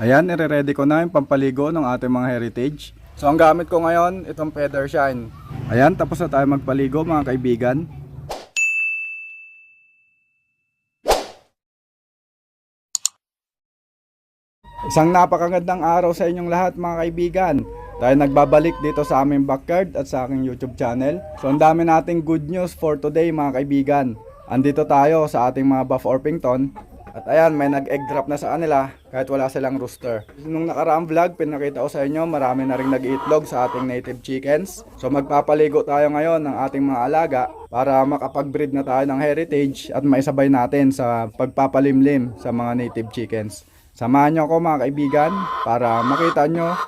Ayan, nire-ready ko na yung pampaligo ng ating mga heritage. So ang gamit ko ngayon, itong feather shine. Ayan, tapos na tayo magpaligo mga kaibigan. Isang napakagandang araw sa inyong lahat mga kaibigan. Tayo nagbabalik dito sa aming backyard at sa aking YouTube channel. So ang dami nating good news for today mga kaibigan. Andito tayo sa ating mga Buff Orpington. At ayan, may nag-egg drop na sa kanila kahit wala silang rooster. Nung nakaraang vlog, pinakita ko sa inyo, marami na rin nag-iitlog sa ating native chickens. So magpapaligo tayo ngayon ng ating mga alaga para makapag-breed na tayo ng heritage at maisabay natin sa pagpapalimlim sa mga native chickens. Samahan nyo ako mga kaibigan para makita nyo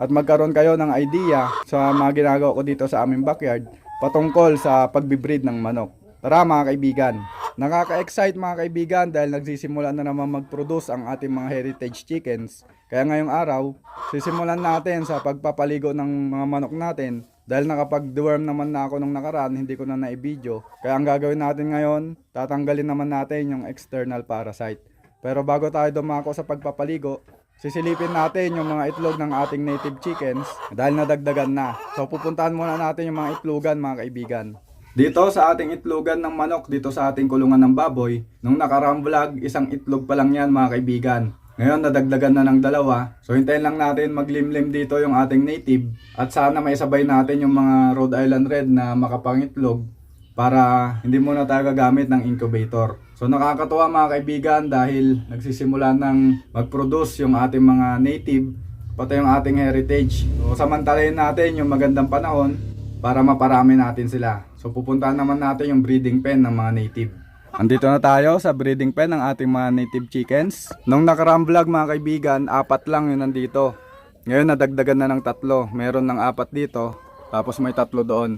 at magkaroon kayo ng idea sa mga ginagawa ko dito sa aming backyard patungkol sa pagbibreed ng manok. Tara mga kaibigan. Nakaka-excite mga kaibigan dahil nagsisimula na naman mag-produce ang ating mga heritage chickens. Kaya ngayong araw, sisimulan natin sa pagpapaligo ng mga manok natin dahil nakapag-deworm naman na ako nung nakaraan, hindi ko na na-video. Kaya ang gagawin natin ngayon, tatanggalin naman natin yung external parasite. Pero bago tayo dumako sa pagpapaligo, sisilipin natin yung mga itlog ng ating native chickens dahil nadagdagan na. So pupuntahan muna natin yung mga itlogan mga kaibigan. Dito sa ating itlogan ng manok, dito sa ating kulungan ng baboy, nung nakaraang vlog, isang itlog pa lang yan mga kaibigan. Ngayon nadagdagan na ng dalawa. So hintayin lang natin maglimlim dito yung ating native at sana may sabay natin yung mga Rhode Island Red na makapangitlog para hindi muna tayo gagamit ng incubator. So nakakatuwa mga kaibigan dahil nagsisimula ng mag-produce yung ating mga native pati yung ating heritage. So samantalayin natin yung magandang panahon para maparami natin sila. So pupuntahan naman natin yung breeding pen ng mga native. Andito na tayo sa breeding pen ng ating mga native chickens. Nung nakaraang vlog mga kaibigan, apat lang yun nandito. Ngayon nadagdagan na ng tatlo. Meron ng apat dito, tapos may tatlo doon.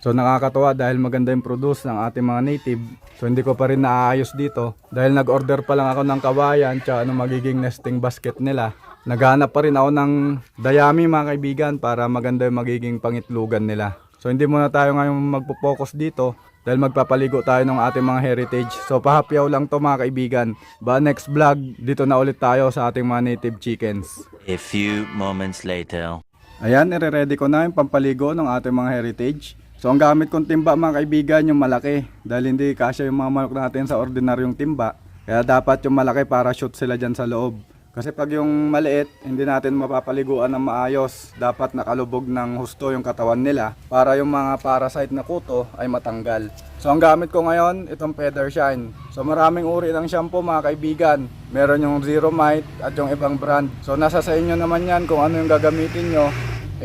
So nakakatuwa dahil maganda yung produce ng ating mga native. So hindi ko pa rin naaayos dito dahil nag-order pa lang ako ng kawayan tsaka ano magiging nesting basket nila. Naghanap pa rin ako ng dayami mga kaibigan para maganda yung magiging pangitlugan nila. So hindi muna tayo ngayon magpo-focus dito dahil magpapaligo tayo ng ating mga heritage. So pahapyaw lang to mga kaibigan. Ba next vlog dito na ulit tayo sa ating mga native chickens. A few moments later. Ayan, nire-ready ko na yung pampaligo ng ating mga heritage. So ang gamit kong timba mga kaibigan yung malaki dahil hindi kasya yung mga manok natin sa ordinaryong timba. Kaya dapat yung malaki para shoot sila dyan sa loob. Kasi pag yung maliit, hindi natin mapapaliguan ng maayos. Dapat nakalubog ng husto yung katawan nila para yung mga parasite na kuto ay matanggal. So ang gamit ko ngayon, itong Feather Shine. So maraming uri ng shampoo mga kaibigan. Meron yung Zero Mite at yung ibang brand. So nasa sa inyo naman yan kung ano yung gagamitin nyo.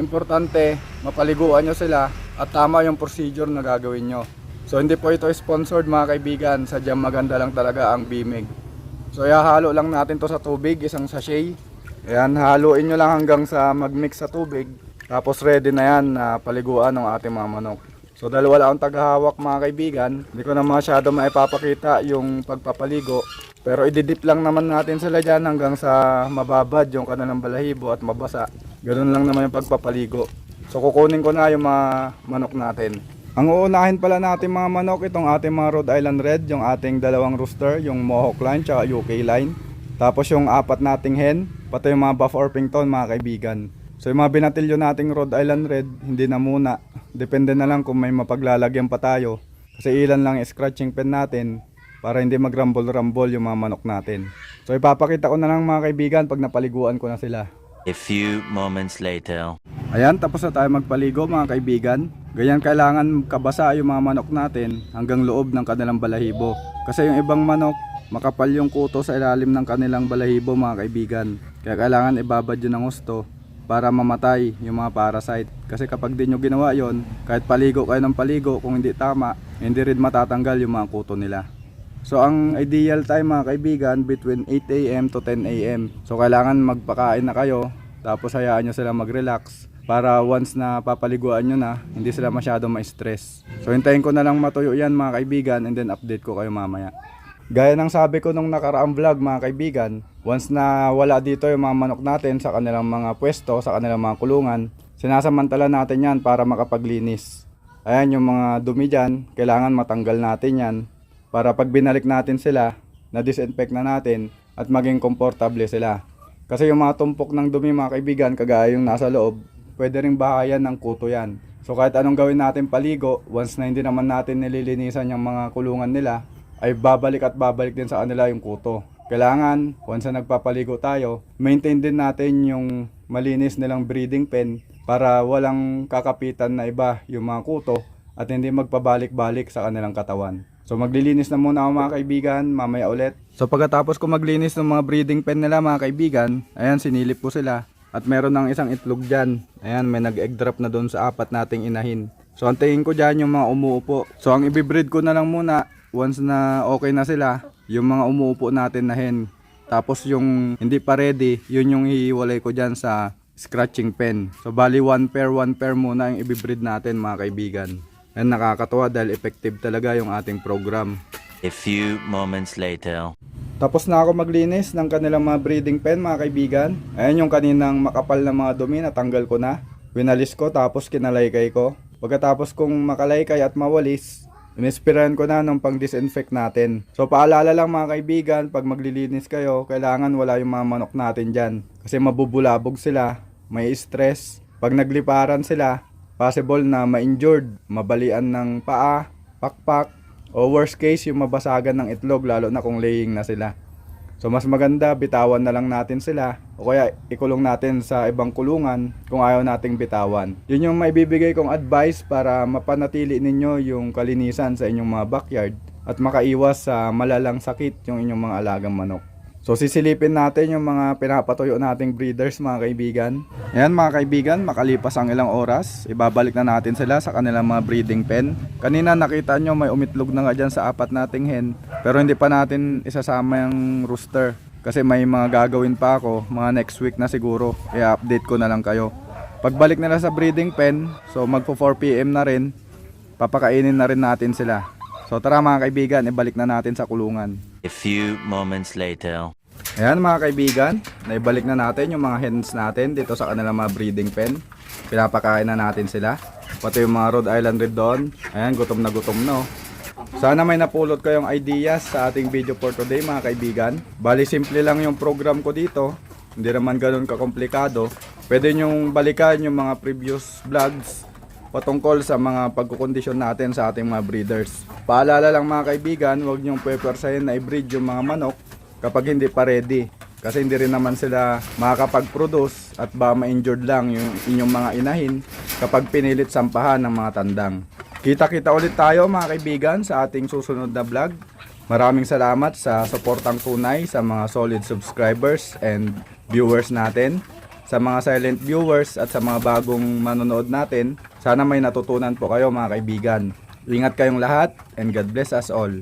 Importante, mapaliguan nyo sila at tama yung procedure na gagawin nyo. So hindi po ito sponsored mga kaibigan, sadyang maganda lang talaga ang Bimig. So ihahalo lang natin to sa tubig, isang sachet. Ayan, haluin nyo lang hanggang sa magmix sa tubig. Tapos ready na yan na paliguan ng ating mga manok. So dahil wala akong tagahawak mga kaibigan, hindi ko na masyado maipapakita yung pagpapaligo. Pero ididip lang naman natin sila dyan hanggang sa mababad yung kanilang balahibo at mabasa. Ganun lang naman yung pagpapaligo. So kukunin ko na yung mga manok natin. Ang uunahin pala natin mga manok, itong ating mga Rhode Island Red, yung ating dalawang rooster, yung Mohawk line tsaka UK line. Tapos yung apat nating hen, pati yung mga Buff Orpington mga kaibigan. So yung mga binatilyo nating Rhode Island Red, hindi na muna. Depende na lang kung may mapaglalagyan pa tayo. Kasi ilan lang scratching pen natin para hindi magrambol-rambol yung mga manok natin. So ipapakita ko na lang mga kaibigan pag napaliguan ko na sila. A few moments later. Ayan, tapos na tayo magpaligo mga kaibigan. Ganyan kailangan kabasa yung mga manok natin hanggang loob ng kanilang balahibo. Kasi yung ibang manok, makapal yung kuto sa ilalim ng kanilang balahibo mga kaibigan. Kaya kailangan ibabad yun ng gusto para mamatay yung mga parasite. Kasi kapag di nyo ginawa yon, kahit paligo kayo ng paligo, kung hindi tama, hindi rin matatanggal yung mga kuto nila. So ang ideal time mga kaibigan between 8am to 10am. So kailangan magpakain na kayo tapos hayaan nyo sila mag-relax para once na papaliguan nyo na hindi sila masyado ma-stress. So hintayin ko na lang matuyo yan mga kaibigan and then update ko kayo mamaya. Gaya ng sabi ko nung nakaraang vlog mga kaibigan, once na wala dito yung mga manok natin sa kanilang mga pwesto, sa kanilang mga kulungan, sinasamantala natin yan para makapaglinis. Ayan yung mga dumi dyan, kailangan matanggal natin yan para pag binalik natin sila, na-disinfect na natin at maging komportable sila. Kasi yung mga tumpok ng dumi mga kaibigan, kagaya yung nasa loob, pwede ring bahayan ng kuto yan. So kahit anong gawin natin paligo, once na hindi naman natin nililinisan yung mga kulungan nila, ay babalik at babalik din sa kanila yung kuto. Kailangan, once na nagpapaligo tayo, maintain din natin yung malinis nilang breeding pen para walang kakapitan na iba yung mga kuto at hindi magpabalik-balik sa kanilang katawan. So maglilinis na muna ako mga kaibigan, mamaya ulit. So pagkatapos ko maglinis ng mga breeding pen nila mga kaibigan, ayan sinilip ko sila. At meron ng isang itlog dyan. Ayan, may nag-egg drop na doon sa apat nating inahin. So ang tingin ko dyan yung mga umuupo. So ang ibibreed ko na lang muna, once na okay na sila, yung mga umuupo natin na hen. Tapos yung hindi pa ready, yun yung hihiwalay ko dyan sa scratching pen. So bali one pair, one pair muna yung ibibreed natin mga kaibigan. And nakakatuwa dahil effective talaga yung ating program. A few moments later. Tapos na ako maglinis ng kanilang mga breeding pen mga kaibigan. Ayan yung kaninang makapal na mga dumi natanggal ko na. Winalis ko tapos kinalaykay ko. Pagkatapos kong makalaykay at mawalis, inispiran ko na ng pang-disinfect natin. So paalala lang mga kaibigan, pag maglilinis kayo, kailangan wala yung mga manok natin dyan. Kasi mabubulabog sila, may stress. Pag nagliparan sila, possible na ma-injured, mabalian ng paa, pakpak, o worst case yung mabasagan ng itlog lalo na kung laying na sila. So mas maganda bitawan na lang natin sila o kaya ikulong natin sa ibang kulungan kung ayaw nating bitawan. Yun yung maibibigay kong advice para mapanatili ninyo yung kalinisan sa inyong mga backyard at makaiwas sa malalang sakit yung inyong mga alagang manok. So sisilipin natin yung mga pinapatuyo nating breeders mga kaibigan. Ayan mga kaibigan, makalipas ang ilang oras, ibabalik na natin sila sa kanilang mga breeding pen. Kanina nakita nyo may umitlog na nga dyan sa apat nating hen, pero hindi pa natin isasama yung rooster. Kasi may mga gagawin pa ako, mga next week na siguro, i-update ko na lang kayo. Pagbalik nila sa breeding pen, so magpo 4pm na rin, papakainin na rin natin sila. So tara mga kaibigan, ibalik na natin sa kulungan. A few moments later. Ayan mga kaibigan, naibalik na natin yung mga hens natin dito sa kanilang mga breeding pen. Pinapakain na natin sila. Pati yung mga Rhode Island Red Dawn. Ayan, gutom na gutom no. Sana may napulot kayong ideas sa ating video for today mga kaibigan. Bali simple lang yung program ko dito. Hindi naman ganun kakomplikado. Pwede nyong balikan yung mga previous vlogs patungkol sa mga pagkukondisyon natin sa ating mga breeders. Paalala lang mga kaibigan, huwag nyong pwepwersahin na i-breed yung mga manok kapag hindi pa ready. Kasi hindi rin naman sila makakapag-produce at ba ma-injured lang yung inyong mga inahin kapag pinilit sampahan ng mga tandang. Kita-kita ulit tayo mga kaibigan sa ating susunod na vlog. Maraming salamat sa suportang tunay sa mga solid subscribers and viewers natin. Sa mga silent viewers at sa mga bagong manonood natin, sana may natutunan po kayo mga kaibigan. Ingat kayong lahat and God bless us all.